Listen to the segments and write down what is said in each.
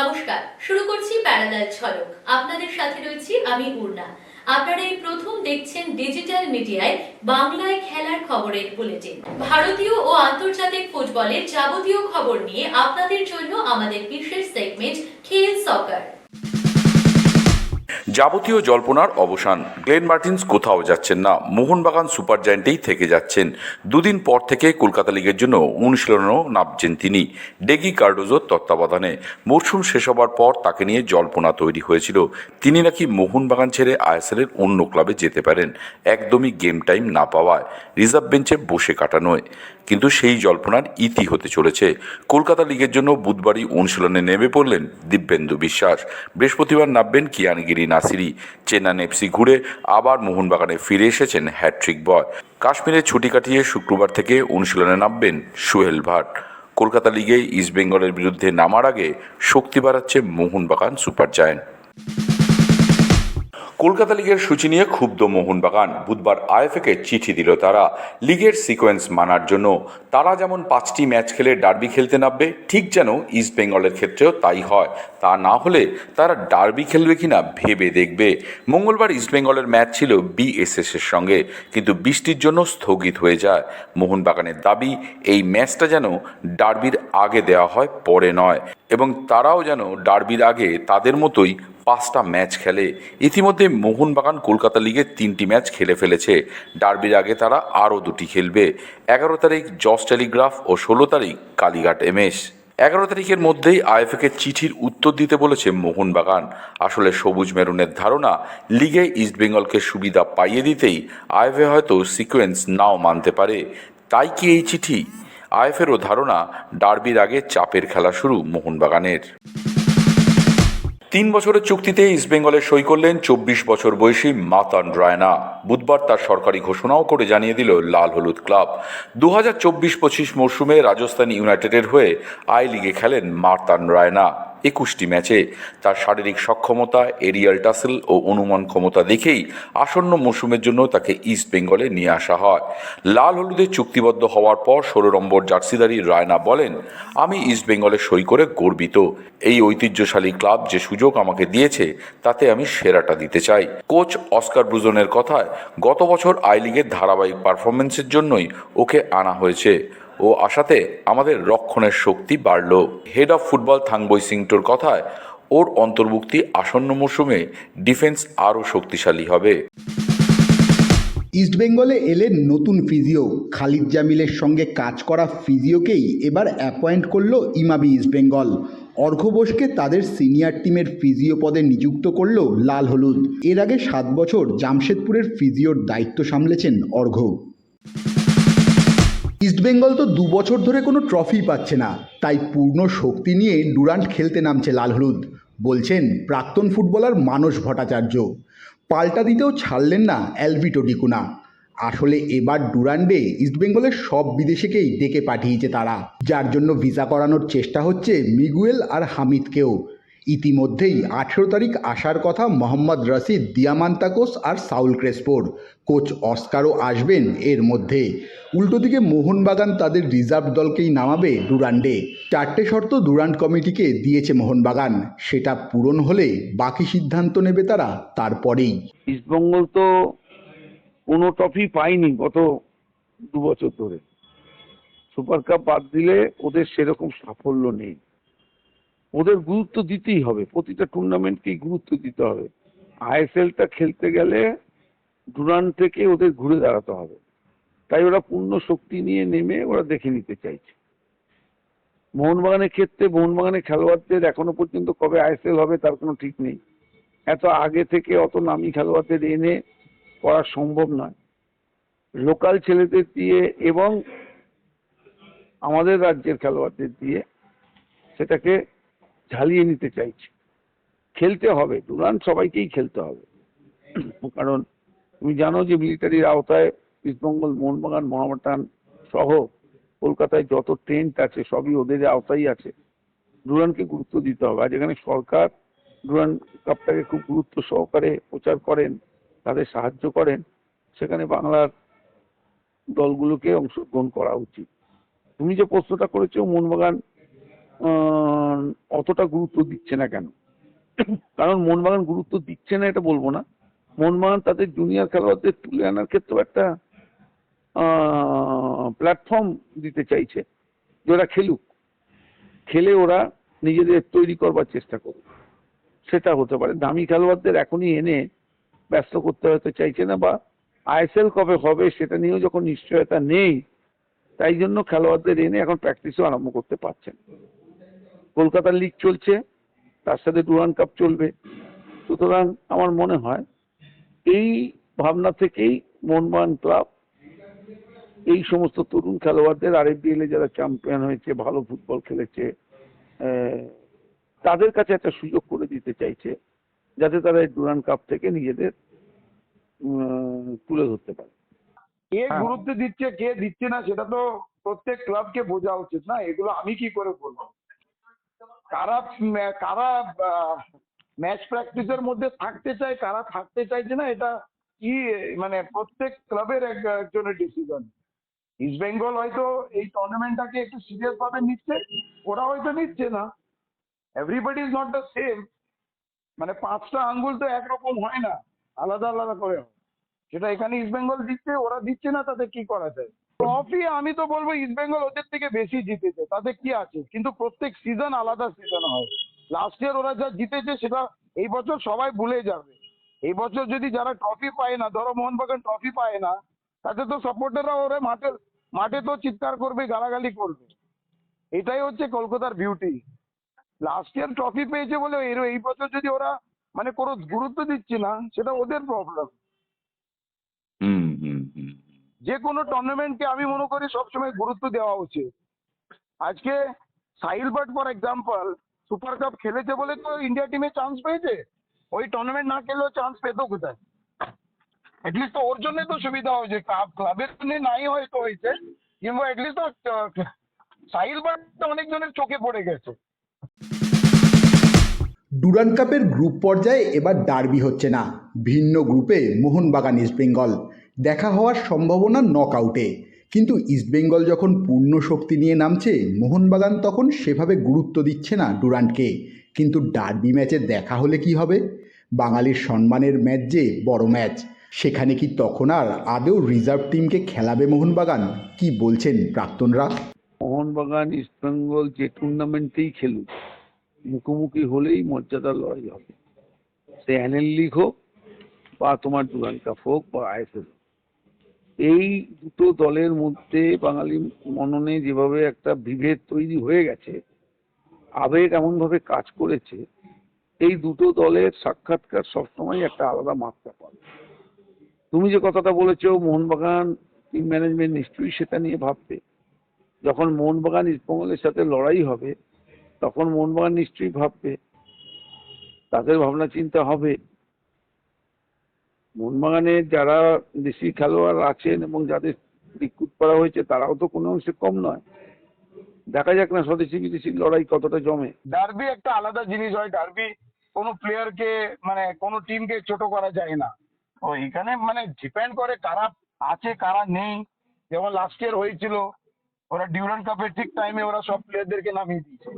নমস্কার, শুরু করছি প্যারালাল ঝলক আপনাদের সাথে রয়েছি আমি উর্না আপনারা এই প্রথম দেখছেন ডিজিটাল মিডিয়ায় বাংলায় খেলার খবরের বুলেটিন। ভারতীয় ও আন্তর্জাতিক ফুটবলের যাবতীয় খবর নিয়ে আপনাদের জন্য আমাদের বিশেষ সেগমেন্ট খেল সকার যাবতীয় জল্পনার অবসান। গ্লেন মার্টিন্স কোথাও যাচ্ছেন না। মোহনবাগান সুপার জায়েন্টেই থেকে যাচ্ছেন। দুদিন পর থেকে কলকাতা লিগের জন্য অনুশীলনেও নামছেন তিনি। ডেগি কার্ডোজোর তত্ত্বাবধানে। মরশুম শেষ হবার পর তাকে নিয়ে জল্পনা তৈরি হয়েছিল। তিনি নাকি মোহনবাগান ছেড়ে আইএসএলের অন্য ক্লাবে যেতে পারেন। একদমই গেম টাইম না পাওয়ায় রিজার্ভ বেঞ্চে বসে কাটানোয়। কিন্তু সেই জল্পনার ইতি হতে চলেছে। কলকাতা লিগের জন্য বুধবারই অনুশীলনে নেমে পড়লেন দিব্যেন্দু বিশ্বাস। বৃহস্পতিবার নামবেন কিয়ানগিরি নাসিরি। চেন্নাইন এফসি ঘুরে আবার মোহনবাগানে ফিরে এসেছেন হ্যাট্রিক বয়। কাশ্মীরে ছুটি কাটিয়ে শুক্রবার থেকে অনুশীলনে নামবেন সোহেল ভাট। কলকাতা লিগে ইস্টবেঙ্গলের বিরুদ্ধে নামার আগে শক্তি বাড়াচ্ছে মোহনবাগান সুপার জায়ান্ট। কলকাতা লিগের সূচি নিয়ে ক্ষুব্ধ মোহনবাগান। বুধবার আইএফএকে চিঠি দিল তারা। লিগের সিকোয়েন্স মানার জন্য তারা যেমন পাঁচটি ম্যাচ খেলে ডার্বি খেলতে নামবে, ঠিক যেন ইস্ট বেঙ্গলের ক্ষেত্রেও তাই হয়। তা না হলে তারা ডার্বি খেলবে কিনা ভেবে দেখবে। মঙ্গলবার ইস্টবেঙ্গলের ম্যাচ ছিল বিএসএস এর সঙ্গে, কিন্তু বৃষ্টির জন্য স্থগিত হয়ে যায়। মোহনবাগানের দাবি, এই ম্যাচটা যেন ডার্বির আগে দেওয়া হয়, পরে নয়। এবং তারাও যেন ডার্বির আগে তাদের মতোই পাঁচটা ম্যাচ খেলে। ইতিমধ্যে মোহনবাগান কলকাতা লিগে তিনটি ম্যাচ খেলে ফেলেছে। ডার্বির আগে তারা আরও দুটি খেলবে। এগারো তারিখ জস টেলিগ্রাফ ও ষোলো তারিখ কালীঘাট এমএস। এগারো তারিখের মধ্যেই আইএফএকে চিঠির উত্তর দিতে বলেছে মোহনবাগান। আসলে সবুজ মেরুনের ধারণা, লিগে ইস্টবেঙ্গলকে সুবিধা পাইয়ে দিতেই আইএফএ হয়তো সিকোয়েন্স নাও মানতে পারে। তাই কি এই চিঠি? আইএফেরও ধারণা, ডার্বির আগে চাপের খেলা শুরু মোহনবাগানের। তিন বছরের চুক্তিতে ইস্টবেঙ্গলে সই করলেন চব্বিশ বছর বয়সী মাতান রায়না। বুধবার তার সরকারি ঘোষণাও করে জানিয়ে দিল লাল হলুদ ক্লাব। দু হাজার চব্বিশ পঁচিশ মরশুমে রাজস্থান ইউনাইটেডের হয়ে আই লিগে খেলেন মাতান রায়না। একুশটি ম্যাচে। তার শারীরিক সক্ষমতা, এরিয়াল টাসেল ও অনুমান ক্ষমতা দেখেই আসন্ন মৌসুমের জন্য তাকে ইস্ট বেঙ্গলে নিয়ে আসা হয়। লাল হলুদে চুক্তিবদ্ধ হওয়ার পর ষোলো নম্বর জার্সিদারি রায়না বলেন, আমি ইস্ট বেঙ্গলে সই করে গর্বিত। এই ঐতিহ্যশালী ক্লাব যে সুযোগ আমাকে দিয়েছে, তাতে আমি সেরাটা দিতে চাই। কোচ অস্কার ব্রুজনের কথায়, গত বছর আই লিগের ধারাবাহিক পারফরমেন্সের জন্যই ওকে আনা হয়েছে। ও আশাতে আমাদের রক্ষণের শক্তি বাড়ল। হেড অফ ফুটবল থাংবই সিংটোর কথায় ওর অন্তর্ভুক্তি আসন্ন মৌসুমে ডিফেন্স আরও শক্তিশালী হবে। ইস্টবেঙ্গলে এলেন নতুন ফিজিও খালিদ জামিলের সঙ্গে কাজ করা ফিজিওকেই এবার অ্যাপয়েন্ট করল ইমাবি ইস্টবেঙ্গল অর্ঘ্য বোসকে তাদের সিনিয়র টিমের ফিজিও পদে নিযুক্ত করল লাল হলুদ। এর আগে সাত বছর জামশেদপুরের ফিজিওর দায়িত্ব সামলেছেন অর্ঘ্য। ইস্টবেঙ্গল তো দু বছর ধরে কোনো ট্রফি পাচ্ছে না। তাই পূর্ণ শক্তি নিয়ে ডুরান্ট খেলতে নামছে লাল হলুদ, বলছেন প্রাক্তন ফুটবলার মানস ভট্টাচার্য। পাল্টা দিতেও ছাড়লেন না অ্যালভিটো ডিকুনা। আসলে এবার ডুরান্ডে ইস্টবেঙ্গলের সব বিদেশিকেই ডেকে পাঠিয়েছে তারা, যার জন্য ভিসা করানোর চেষ্টা হচ্ছে মিগুয়েল আর হামিদকেও। ইতিমধ্যেই আঠেরো তারিখ আসার কথা মোহাম্মদ রশিদ দিয়ামান্তাকোস আর সাউল ক্রেসপোর। কোচ অস্কারও আসবেন এর মধ্যে। উল্টো দিকে মোহনবাগান তাদের রিজার্ভ দলকেই নামাবে ডুরান্ডে চারটে শর্ত ডুরান্ড কমিটিকে দিয়েছে মোহনবাগান। সেটা পূরণ হলে বাকি সিদ্ধান্ত নেবে তারা তারপরেই। ইস্টবেঙ্গল তো কোনো ট্রফি পায়নি গত দু বছর ধরে। সুপার কাপ বাদ দিলে ওদের সেরকম সাফল্য নেই। ওদের গুরুত্ব দিতেই হবে। প্রতিটা টুর্নামেন্টকেই গুরুত্ব দিতে হবে। আইএসএলটা খেলতে গেলে ডুরান থেকে ওদের ঘুরে দাঁড়াতে হবে। তাই ওরা পূর্ণ শক্তি নিয়ে নেমে ওরা দেখে নিতে চাইছে। মোহনবাগানের ক্ষেত্রে মোহনবাগানের খেলোয়াড়দের এখনও পর্যন্ত কবে আইএসএল হবে তার কোনো ঠিক নেই। এত আগে থেকে অত নামি খেলোয়াড়দের এনে করা সম্ভব নয়। লোকাল ছেলেদের দিয়ে এবং আমাদের রাজ্যের খেলোয়াড়দের দিয়ে সেটাকে ঝালিয়ে নিতে চাইছে। খেলতে হবে ডুরান সবাইকেই খেলতে হবে। কারণ তুমি জানো যে মিলিটারির আওতায় ইস্টবেঙ্গল, মোহনবাগান মহামডান সহ কলকাতায় যত টেন্ট আছে, সবই ওদের আওতায় আছে। ডুরানকে গুরুত্ব দিতে হবে। আর যেখানে সরকার ডুরান কাপটাকে খুব গুরুত্ব সহকারে প্রচার করেন, তাদের সাহায্য করেন, সেখানে বাংলার দলগুলোকে অংশগ্রহণ করা উচিত। তুমি যে প্রশ্নটা করেছ, মোহনবাগান অতটা গুরুত্ব দিচ্ছে না কেন? কারণ মোহনবাগান গুরুত্ব দিচ্ছে না, এটা বলব না। মোহনবাগান তাদের জুনিয়র খেলোয়াড়দের তুলে আনার ক্ষেত্রেও একটা প্ল্যাটফর্ম দিতে চাইছে, যে ওরা খেলুক। খেলে ওরা নিজেদের তৈরি করবার চেষ্টা করুক। সেটা হতে পারে। দামি খেলোয়াড়দের এখনই এনে ব্যস্ত করতে হয়তো চাইছে না, বা আইএসএল কবে হবে সেটা নিয়েও যখন নিশ্চয়তা নেই, তাই জন্য খেলোয়াড়দের এনে এখন প্র্যাকটিসও আরম্ভ করতে পারছেন কলকাতার লিগ চলছে তার সাথে ডুরান কাপ চলবে। সুতরাং আমার মনে হয় এই ভাবনা থেকেই মোহনবাগান ক্লাব এই সমস্ত তরুণ খেলোয়াড়দের আরএফডিএল এ যারা চ্যাম্পিয়ন হয়েছে ভালো ফুটবল খেলেছে তাদের কাছে একটা সুযোগ করে দিতে চাইছে যাতে তারা এই ডুরান কাপ থেকে নিজেদের তুলে ধরতে পারে। কে হ্যাঁ। গুরুত্ব দিচ্ছে কে দিচ্ছে না সেটা তো প্রত্যেক ক্লাবকে বোঝা উচিত না। এগুলো আমি কি করে বলব? কারা কারা ম্যাচ প্র্যাকটিসের মধ্যে থাকতে চায়, কারা থাকতে চাইছে না, এটা কি মানে প্রত্যেক ক্লাবের এক, একজনের ডিসিশন ইস্ট বেঙ্গল হয়তো এই টুর্নামেন্টটাকে একটু সিরিয়াস ভাবে নিচ্ছে, ওরা হয়তো নিচ্ছে না। Everybody is not the same মানে পাঁচটা আঙ্গুল তো একরকম হয় না, আলাদা আলাদা করে সেটা এখানে ইস্ট বেঙ্গল দিচ্ছে, ওরা দিচ্ছে না, তাতে কি করা যায়? ট্রফি আমি তো বলব ইস্ট বেঙ্গল ওদের থেকে বেশি জিতেছে, তাতে কি আছে? কিন্তু প্রত্যেক সিজন আলাদা সিজন হয়। লাস্ট ইয়ার ওরা যা জিতেছে সেটা এই বছর সবাই ভুলে যাবে। এই বছর যদি যারা ট্রফি পায় না, ধরো মোহনবাগান ট্রফি পায় না, তাতে তো সাপোর্টাররা ওরা মাঠে মাঠে তো চিৎকার করবে, গালাগালি করবে। এটাই হচ্ছে কলকাতার বিউটি লাস্ট ইয়ার ট্রফি পেয়েছে বলে এই বছর যদি ওরা মানে কোনো গুরুত্ব দিচ্ছে না, সেটা ওদের প্রবলেম যে কোনো টুর্নামেন্টকে আমি মনে করি সবসময় গুরুত্ব দেওয়া উচিত। আজকে Sahil but for example super cup খেলেছে বলে তো ইন্ডিয়া টিমে চান্স পেয়েছে? ওই টুর্নামেন্ট না খেলেও চান্স পেতো কোথায়? অ্যাটলিস্ট তো ওর জন্যই তো সুবিধা হয়েছে। ক্লাব ক্লাবের জন্য নাই হয়তো হয়েছে। কিংবা অ্যাটলিস্ট তো সাহিল বাট অনেকজনের চোখে পড়ে গেছে। ডুরান্ড কাপের গ্রুপ পর্যায়ে এবার ডার্বি হচ্ছে না। ভিন্ন গ্রুপে মোহনবাগান ইস্টবেঙ্গল দেখা হওয়ার সম্ভাবনা নক আউটে কিন্তু ইস্টবেঙ্গল যখন পূর্ণ শক্তি নিয়ে নামছে, মোহনবাগান তখন সেভাবে গুরুত্ব দিচ্ছে না ডুরান্টকে। কিন্তু ডার্বি ম্যাচে দেখা হলে কি হবে? বাঙালির সম্মানের ম্যাচ যে বড় ম্যাচ। সেখানে কি তখন আর আদৌ রিজার্ভ টিমকে খেলাবে মোহনবাগান? কি বলছেন প্রাক্তনরা? মোহনবাগান ইস্টবেঙ্গল যে টুর্নামেন্টেই খেলুক, মুখোমুখি হলেই মর্যাদার লড়াই হবে। সে অ্যানেল লিগ হোক বা তোমার ডুরান কাপ হোক বা আইএসএল এই দুটো দলের মধ্যে বাঙালি মননে যেভাবে একটা বিভেদ তৈরি হয়ে গেছে, আবেগ এমনভাবে কাজ করেছে, এই দুটো দলের সাক্ষাৎকার সবসময় একটা আলাদা মাত্রা পাবে। তুমি যে কথাটা বলেছ, মোহনবাগান টিম ম্যানেজমেন্ট নিশ্চয়ই সেটা নিয়ে ভাববে। যখন মোহনবাগান ইস্টবেঙ্গলের সাথে লড়াই হবে, তখন মোহনবাগান নিশ্চয়ই ভাববে, তাদের ভাবনা চিন্তা হবে। মোহনবাগানের যারা দেশি খেলোয়াড় আছেন এবং যাদের রিক্রুট করা হয়েছে, তারাও তো কোনো অংশে কম নয়। দেখা যাক না স্বদেশি বিদেশি লড়াই কতটা জমে। ডার্বি একটা আলাদা জিনিস হয়, ডার্বি কোনো প্লেয়ারকে মানে কোনো টিমকে ছোট করা যায় না। ও এখানে মানে ডিপেন্ড করে কারা আছে, কারা নেই। যেমন লাস্ট ইয়ার হয়েছিল, ওরা ডিউরান কাপের ঠিক টাইমে ওরা সব প্লেয়ারদেরকে নামিয়ে দিয়েছে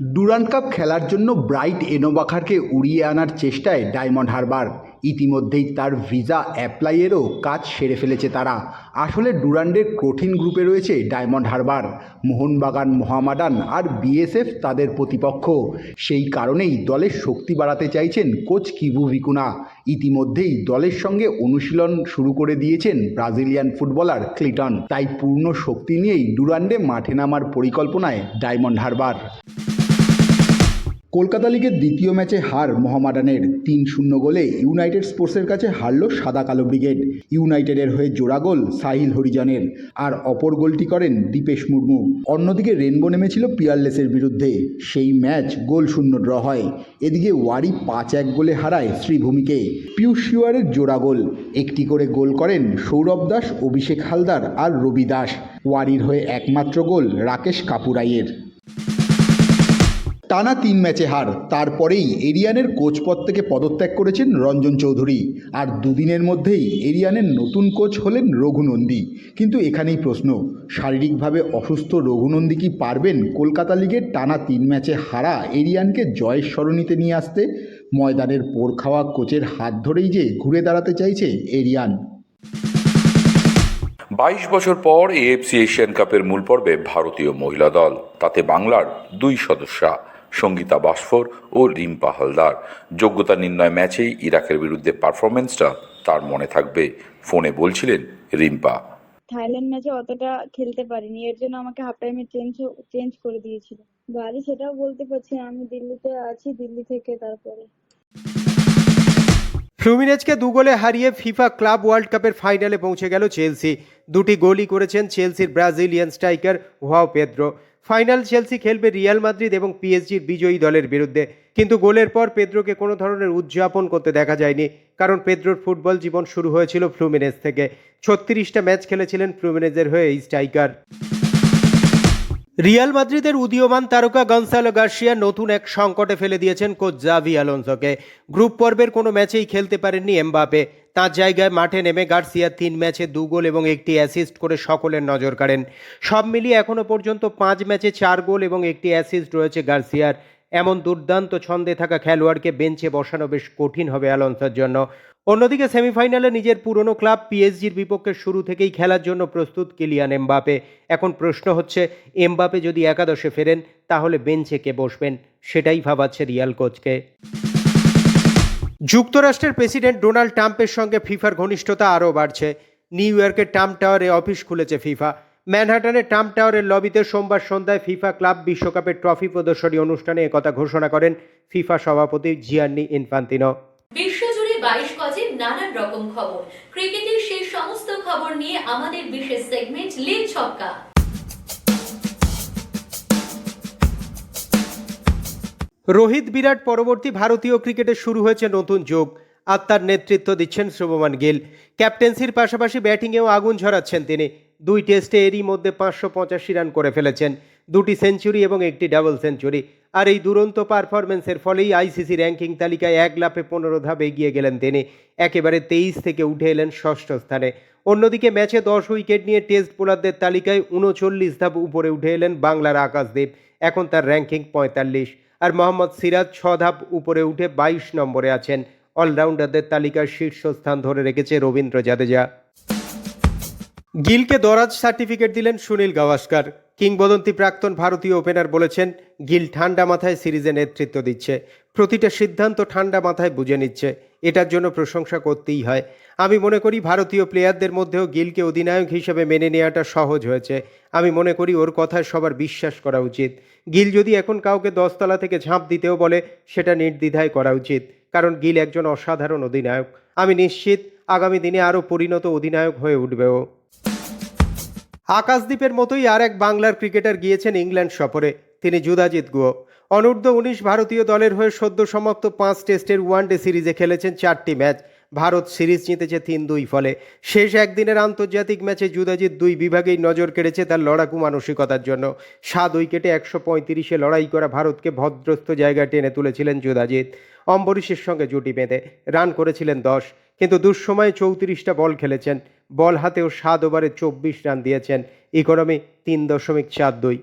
ডুরান্ড কাপ খেলার জন্য ব্রাইট এনোবাখারকে উড়িয়ে আনার চেষ্টায় ডায়মন্ড হারবার। ইতিমধ্যেই তার ভিসা অ্যাপ্লাইয়েরও কাজ সেরে ফেলেছে তারা। আসলে ডুরান্ডের কঠিন গ্রুপে রয়েছে ডায়মন্ড হারবার। মোহনবাগান, মোহামাডান আর বিএসএফ তাদের প্রতিপক্ষ। সেই কারণেই দলের শক্তি বাড়াতে চাইছেন কোচ কিবু ভিকুনা। ইতিমধ্যেই দলের সঙ্গে অনুশীলন শুরু করে দিয়েছেন ব্রাজিলিয়ান ফুটবলার ক্লিটন। তাই পূর্ণ শক্তি নিয়েই ডুরান্ডে মাঠে নামার পরিকল্পনায় ডায়মন্ড হারবার। কলকাতা লিগের দ্বিতীয় ম্যাচে হার মোহামাডানের তিন শূন্য গোলে ইউনাইটেড স্পোর্টসের কাছে হারল সাদা কালো ব্রিগেড। ইউনাইটেডের হয়ে জোড়া গোল সাহিল হরিজনের। আর অপর গোলটি করেন দীপেশ মুর্মু। অন্যদিকে রেনবো নেমেছিল পিয়ারলেসের বিরুদ্ধে। সেই ম্যাচ গোল শূন্য ড্র হয়। এদিকে ওয়ারি পাঁচ এক গোলে হারায় শ্রীভূমিকে। পিয়ুষ শিওয়ারের জোড়া গোল। একটি করে গোল করেন সৌরভ দাস, অভিষেক হালদার আর রবি দাস। ওয়ারির হয়ে একমাত্র গোল রাকেশ কাপুরাইয়ের। টানা তিন ম্যাচে হার। তারপরেই এরিয়ানের কোচ পদ থেকে পদত্যাগ করেছেন রঞ্জন চৌধুরী। আর দুদিনের মধ্যেই এরিয়ানের নতুন কোচ হলেন রঘুনন্দী কিন্তু এখানেই প্রশ্ন, শারীরিকভাবে অসুস্থ রঘুনন্দী কি পারবেন কলকাতা লিগের টানা তিন ম্যাচে হারা এরিয়ানকে জয়ের সরণিতে নিয়ে আসতে? ময়দানের পোর খাওয়া কোচের হাত ধরেই যে ঘুরে দাঁড়াতে চাইছে এরিয়ান। বাইশ বছর পর এএফসি এশিয়ান কাপের মূল পর্বে ভারতীয় মহিলা দল, তাতে বাংলার দুই সদস্যা। সঙ্গীতা বাসফোর ও রিম্পা হালদার। যোগ্যতা নির্ণয় ম্যাচেই ইরাকের বিরুদ্ধে পারফরমেন্সটা তার মনে থাকবে। ফোনে বলছিলেন রিম্পা। থাইল্যান্ড ম্যাচে অতটা খেলতে পারিনি এর জন্য আমাকে হাফ টাইমে চেঞ্জ চেঞ্জ করে দিয়েছিল। বাড়ি সেটাও বলতে পারছি আমি দিল্লিতে আছি দিল্লি থেকে তারপরে। ফ্লুমিনেজকে দু গোলে হারিয়ে ফিফা ক্লাব ওয়ার্ল্ড কাপের ফাইনালে পৌঁছে গেল চেলসি। দুটি গোলই করেছেন চেলসির Brazilian striker Joao Pedro. Final Chelsea খেলবে রিয়াল মাদ্রিদ এবং পিএসজির বিজয়ী দলের বিরুদ্ধে। কিন্তু গোলের পর পেদ্রোকে কোনো ধরনের উদযাপন করতে দেখা যায়নি, কারণ পেদ্রোর ফুটবল জীবন শুরু হয়েছিল ফ্লুমিনেজ থেকে। ছত্রিশটা ম্যাচ খেলেছিলেন ফ্লুমিনেজের হয়ে এই স্ট্রাইকার। রিয়াল মাদ্রিদের উদীয়মান তারকা গনসালো গার্সিয়া নতুন এক সংকটে ফেলে দিয়েছেন কোচ জাভি আলোনসোকে। গ্রুপ পর্বের কোনো ম্যাচেই খেলতে পারেননি এমবাপে। তাঁর জায়গায় মাঠে নেমে গার্সিয়া তিন ম্যাচে দু গোল এবং একটি অ্যাসিস্ট করে সকলের নজর কাড়েন। সব মিলিয়ে এখনও পর্যন্ত পাঁচ ম্যাচে চার গোল এবং একটি অ্যাসিস্ট রয়েছে গার্সিয়ার। এমন দুর্দান্ত ছন্দে থাকা খেলোয়াড়কে বেঞ্চে বসানো বেশ কঠিন হবে অ্যালোনসোর জন্য। অন্যদিকে সেমিফাইনালে নিজের পুরনো ক্লাব পিএসজির বিপক্ষে শুরু থেকেই খেলার জন্য প্রস্তুত কিলিয়ান এমবাপে। এখন প্রশ্ন হচ্ছে, এমবাপে যদি একাদশে ফেরেন, তাহলে বেঞ্চে কে বসবেন? সেটাই ভাবাচ্ছে রিয়াল কোচকে। যুক্তরাষ্ট্রের প্রেসিডেন্ট ডোনাল্ড ট্রাম্পের সঙ্গে ফিফার ঘনিষ্ঠতা আরও বাড়ছে। নিউ ইয়র্কের ট্রাম্প টাওয়ারে অফিস খুলেছে ফিফা। ম্যানহাটনের ট্রাম্প টাওয়ারের লবিতে সোমবার সন্ধ্যায় ফিফা ক্লাব বিশ্বকাপের ট্রফি প্রদর্শনী অনুষ্ঠানে একথা ঘোষণা করেন ফিফা সভাপতি জিয়ান্নি ইনফান্তিনো। বিশ্বজুড়ে বাইশ গজের নানান রকম খবর। ক্রিকেটের সেই সমস্ত খবর নিয়ে আমাদের বিশেষ সেগমেন্ট লিগ ছক্কা। রোহিত বিরাট পরবর্তী ভারতীয় ক্রিকেটে শুরু হয়েছে নতুন যুগ আর তার নেতৃত্ব দিচ্ছেন শুভমান গিল। ক্যাপ্টেন্সির পাশাপাশি ব্যাটিংয়েও আগুন ঝরাচ্ছেন তিনি। দুই টেস্টে এরই মধ্যে পাঁচশো পঁচাশি রান করে ফেলেছেন। দুটি সেঞ্চুরি এবং একটি ডাবল সেঞ্চুরি আর এই দুরন্ত পারফরমেন্সের ফলেই আইসিসি র্যাঙ্কিং তালিকায় এক লাফে পনেরো ধাপ এগিয়ে গেলেন তিনি। একেবারে তেইশ থেকে উঠে এলেন ষষ্ঠ স্থানে। অন্যদিকে ম্যাচে দশ উইকেট নিয়ে টেস্ট বোলারদের তালিকায় উনচল্লিশ ধাপ উপরে উঠে এলেন বাংলার আকাশদীপ। এখন তার র্যাঙ্কিং পঁয়তাল্লিশ। আর মোহাম্মদ সিরাজ ছ ধাপ উপরে উঠে বাইশ নম্বরে আছেন। অলরাউন্ডারদের তালিকার শীর্ষস্থান ধরে রেখেছে রবীন্দ্র জাদেজা। গিলকে দরাজ সার্টিফিকেট দিলেন সুনীল গাভাস্কার। কিংবদন্তি প্রাক্তন ভারতীয় ওপেনার বলেছেন, গিল ঠান্ডা মাথায় সিরিজে নেতৃত্ব দিচ্ছে। প্রতিটা সিদ্ধান্ত ঠান্ডা মাথায় বুঝে নিচ্ছে। এটার জন্য প্রশংসা করতেই হয়। আমি মনে করি ভারতীয় প্লেয়ারদের মধ্যেও গিলকে অধিনায়ক হিসেবে মেনে নেওয়াটা সহজ হয়েছে। আমি মনে করি ওর কথায় সবার বিশ্বাস করা উচিত। গিল যদি এখন কাউকে দশতলা থেকে ঝাঁপ দিতেও বলে, সেটা নির্দ্বিধায় করা উচিত। কারণ গিল একজন অসাধারণ অধিনায়ক। আমি নিশ্চিত আগামী দিনে আরও পরিণত অধিনায়ক হয়ে উঠবে ও আকাশদ্বীপের মতোই আর এক বাংলার ক্রিকেটার গিয়েছেন ইংল্যান্ড সফরে, তিনি জুদাজিৎ গুয়ো অনূর্ধ্ব উনিশ ভারতীয় দলের হয়ে সদ্য সমাপ্ত পাঁচ টেস্টের ওয়ানডে সিরিজে খেলেছেন চারটি ম্যাচ। ভারত সিরিজ জিতেছে তিন দুই ফলে। শেষ একদিনের আন্তর্জাতিক ম্যাচে জুদাজিৎ দুই বিভাগেই নজর কেড়েছে তার লড়াকু মানসিকতার জন্য। সাত উইকেটে একশো পঁয়ত্রিশে লড়াই করা ভারতকে ভদ্রস্থ জায়গায় টেনে তুলেছিলেন জুদাজিৎ অম্বরীশের সঙ্গে জুটি বেঁধে রান করেছিলেন দশ, কিন্তু দুঃসময়ে চৌত্রিশটা বল খেলেছেন বল হাতেও সাত ওভারে চব্বিশ রান দিয়েছেন ইকোনমি তিন দশমিক চার দুই।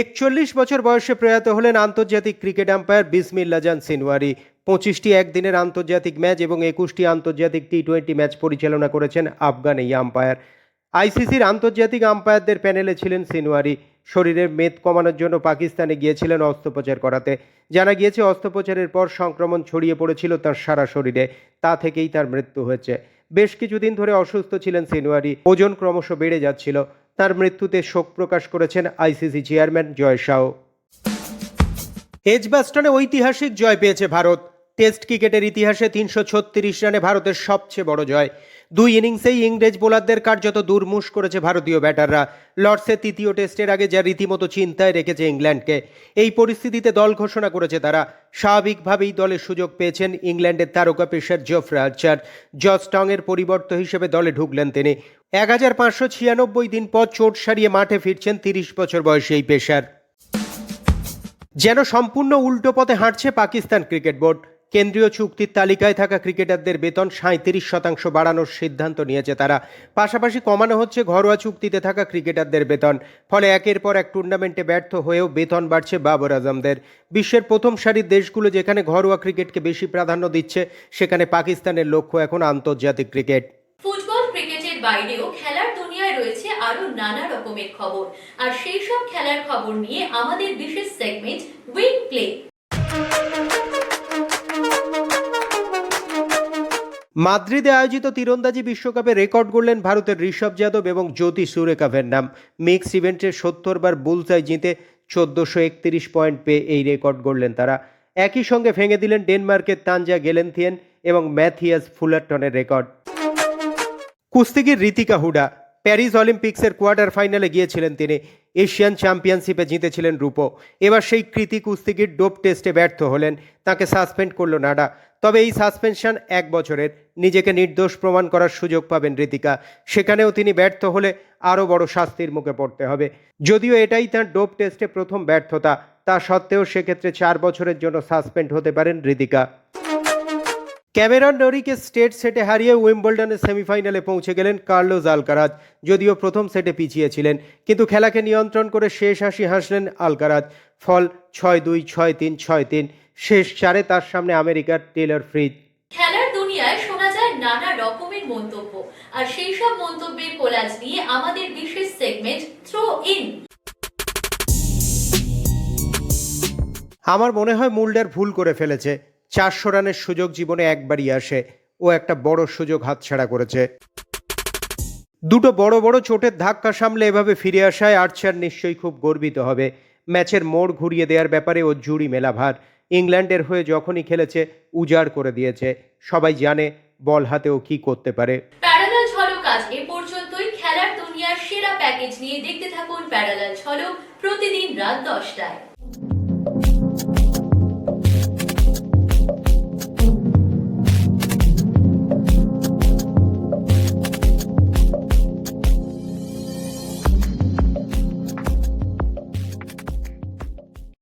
একচল্লিশ বছর বয়সে প্রয়াত হলেন আন্তর্জাতিক ক্রিকেট আম্পায়ার বিসমিল্লা জান সিনওয়ারি। পঁচিশটি একদিনের আন্তর্জাতিক ম্যাচ এবং একুশটি আন্তর্জাতিক টি টোয়েন্টি ম্যাচ পরিচালনা করেছেন আফগান এই আম্পায়ার। আইসিসির আন্তর্জাতিক আম্পায়ারদের প্যানেলে ছিলেন সিনওয়ারি। শরীরের মেদ কমানোর জন্য পাকিস্তানে গিয়েছিলেন অস্ত্রোপচার করাতে। জানা গিয়েছে, অস্ত্রোপচারের পর সংক্রমণ ছড়িয়ে পড়েছিল তার সারা শরীরে। তা থেকেই তার মৃত্যু হয়েছে। বেশ কিছুদিন ধরে অসুস্থ ছিলেন সিনওয়ারি। ওজন ক্রমশ বেড়ে যাচ্ছিল। তার মৃত্যুতে শোক প্রকাশ করেছেন আইসিসি চেয়ারম্যান জয় শাহ এজবাস্টনে ঐতিহাসিক জয় পেয়েছে ভারত। টেস্ট ক্রিকেটের ইতিহাসে তিনশো ছত্রিশ রানে ভারতের সবচেয়ে বড় জয়। দুই ইনিংসেই ইংরেজ বোলারদের কার্যত দুর্মুষ করেছে ভারতীয় ব্যাটাররা। লর্ডসের তৃতীয় টেস্টের আগে যা রীতিমতো চিন্তায় রেখেছে ইংল্যান্ডকে। এই পরিস্থিতিতে দল ঘোষণা করেছে তারা। স্বাভাবিকভাবেই দলের সুযোগ পেয়েছেন ইংল্যান্ডের তারকা পেশার জফরে আর্চার জস টংয়ের পরিবর্ত হিসেবে দলে ঢুকলেন তিনি। এক হাজার পাঁচশো ছিয়ানব্বই দিন পর চোট সারিয়ে মাঠে ফিরছেন তিরিশ বছর বয়সী এই পেশার যেন সম্পূর্ণ উল্টো পথে হাঁটছে পাকিস্তান ক্রিকেট বোর্ড। কেন্দ্রীয় চুক্তির তালিকায় থাকা ক্রিকেটারদের বেতন সাঁত্রিশ শতাংশ বাড়ানোর সিদ্ধান্ত নিয়েছে তারা। পাশাপাশি কমানো হচ্ছে ঘরোয়া চুক্তিতে থাকা ক্রিকেটারদের বেতন। ফলে একের পর এক টুর্নামেন্টে ব্যর্থ হয়েও বেতন বাড়ছে বাবর আজমদের। বিশ্বের প্রথম সারির দেশগুলো যেখানে ঘরোয়া ক্রিকেটকে বেশি প্রাধান্য দিচ্ছে, সেখানে পাকিস্তানের লক্ষ্য এখন আন্তর্জাতিক ক্রিকেট। ফুটবল ক্রিকেটের বাইরেও খেলার দুনিয়ায় রয়েছে আরও নানা রকমের খবর। আর সেই সব খেলার খবর নিয়ে আমাদের বিশেষ সেগমেন্ট উইং প্লে মাদ্রিদে আয়োজিত তীরন্দাজি বিশ্বকাপে রেকর্ড গড়লেন ভারতের ঋষভ যাদব এবং জ্যোতি সুরেখাভের নাম মিক্স ইভেন্টে সত্তর বার বুলসাই জিতে চোদ্দোশো একত্রিশ পয়েন্ট পেয়ে এই রেকর্ড গড়লেন তারা। একই সঙ্গে ভেঙে দিলেন ডেনমার্কের তানজা গেলেনথিয়েন এবং ম্যাথিয়াস ফুলারটনের রেকর্ড। কুস্তিগির রীতিকা হুডা, প্যারিস অলিম্পিক্সের কোয়ার্টার ফাইনালে গিয়েছিলেন তিনি। এশিয়ান চ্যাম্পিয়নশিপে জিতেছিলেন রূপো। এবার সেই কৃতি কুস্তিগির ডোপ টেস্টে ব্যর্থ হলেন। তাকে সাসপেন্ড করল নাডা। তবে এই সাসপেনশন এক বছরের। নিজেকে নির্দোষ প্রমাণ করার সুযোগ পাবেন রীতিকা। সেখানেও তিনি ব্যর্থ হলে আরও বড় শাস্তির মুখে পড়তে হবে। যদিও এটাই তার ডোপ টেস্টে প্রথম ব্যর্থতা, তা সত্ত্বেও সেক্ষেত্রে চার বছরের জন্য সাসপেন্ড হতে পারেন রীতিকা। ক্যামেরন ডরিকে স্টেট সেটে হারিয়ে উইম্বলডনের সেমিফাইনালে পৌঁছে গেলেন কার্লোস আলকারাজ যদিও প্রথম সেটে পিছিয়েছিলেন কিন্তু খেলাকে নিয়ন্ত্রণ করে শেষ হাসি হাসলেন আলকারাজ। ফল ছয় দুই ছয় তিন ছয় তিন শেষ চারে তার সামনে আমেরিকার টেলর ফ্রিজ। খেলার দুনিয়ায় শোনা যায় নানা রকমের মন্তব্য আর সেই সব মন্তব্যের কোলাজ নিয়ে আমাদের বিশেষ সেগমেন্ট থ্রো ইন আমার মনে হয় মুল্ডার ভুল করে ফেলেছে। চারশো রানের সুযোগ জীবনে একবারই আসে। ও একটা বড় সুযোগ হাতছাড়া করেছে। দুটো বড় বড় চোটের ধাক্কা সামলে এভাবে ফিরে আসায় আর্চার নিশ্চয়ই খুব গর্বিত হবে। ম্যাচের মোড় ঘুরিয়ে দেওয়ার ব্যাপারে ও জুড়ি মেলাভার। ইংল্যান্ডের হয়ে যখনই খেলেছে, উজাড় করে দিয়েছে। সবাই জানে বল হাতেও কি করতে পারে। খেলার দুনিয়ার সেরা প্যাকেজ নিয়ে দেখতে থাকুন প্যারালাল ঝলক প্রতিদিন রাত দশটায়।